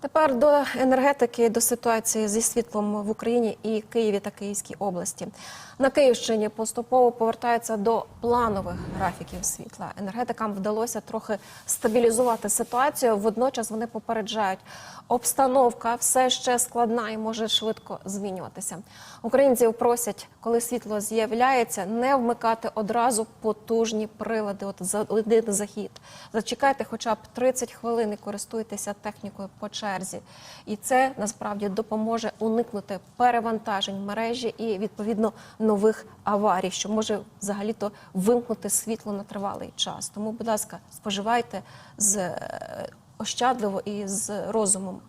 Тепер до енергетики, до ситуації зі світлом в Україні і Києві та Київській області. На Київщині поступово повертаються до планових графіків світла. Енергетикам вдалося трохи стабілізувати ситуацію. Водночас вони попереджають, обстановка все ще складна і може швидко змінюватися. Українців просять, коли світло з'являється, не вмикати одразу потужні прилади. От за один захід. Зачекайте хоча б 30 хвилин і користуйтеся технікою по черзі. І це насправді допоможе уникнути перевантажень мережі і відповідно нових аварій, що може взагалі-то вимкнути світло на тривалий час. Тому, будь ласка, споживайте з е, ощадливо і з розумом.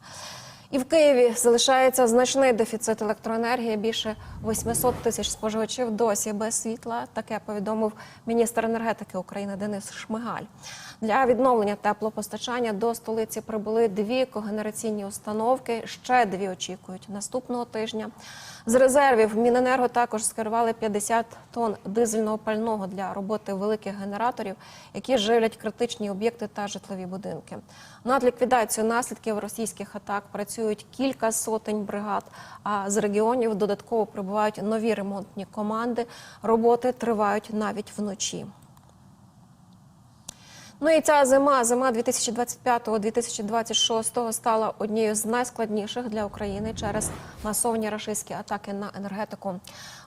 І в Києві залишається значний дефіцит електроенергії. Більше 800 тисяч споживачів досі без світла. Таке повідомив міністр енергетики України Денис Шмигаль. Для відновлення теплопостачання до столиці прибули дві когенераційні установки. Ще дві очікують наступного тижня. З резервів Міненерго також скерували 50 тонн дизельного пального для роботи великих генераторів, які живлять критичні об'єкти та житлові будинки. Над ліквідацією наслідків російських атак працюють кілька сотень бригад. А з регіонів додатково прибувають нові ремонтні команди. Роботи тривають навіть вночі. Ну і ця зима, зима 2025-2026 стала однією з найскладніших для України через масовні рашистські атаки на енергетику.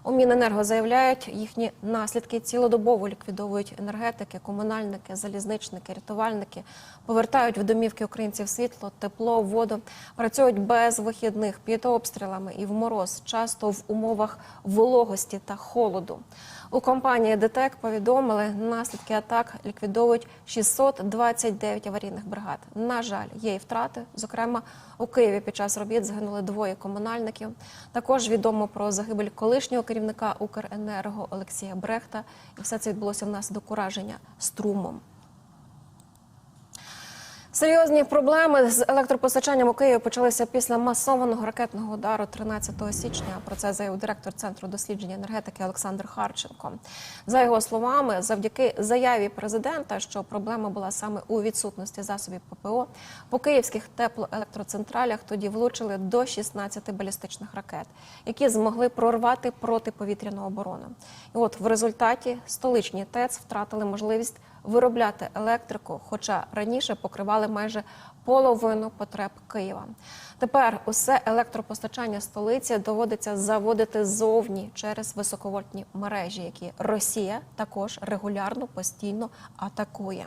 У Міненерго заявляють, їхні наслідки цілодобово ліквідовують енергетики, комунальники, залізничники, рятувальники, повертають в домівки українців світло, тепло, воду, працюють без вихідних під обстрілами і в мороз, часто в умовах вологості та холоду. У компанії ДТЕК повідомили, наслідки атак ліквідовують 629 аварійних бригад. На жаль, є і втрати. Зокрема, у Києві під час робіт загинули двоє комунальників. Також відомо про загибель колишнього керівника Укренерго Олексія Брехта. І все це відбулося внаслідок ураження струмом. Серйозні проблеми з електропостачанням у Києві почалися після масованого ракетного удару 13 січня. Про це заявив директор центру дослідження енергетики Олександр Харченко. За його словами, завдяки заяві президента, що проблема була саме у відсутності засобів ППО, по київських теплоелектроцентралях тоді влучили до 16 балістичних ракет, які змогли прорвати протиповітряну оборону. І от в результаті столичні ТЕЦ втратили можливість виробляти електрику, хоча раніше покривали майже половину потреб Києва. Тепер усе електропостачання столиці доводиться заводити зовні через високовольтні мережі, які Росія також регулярно постійно атакує.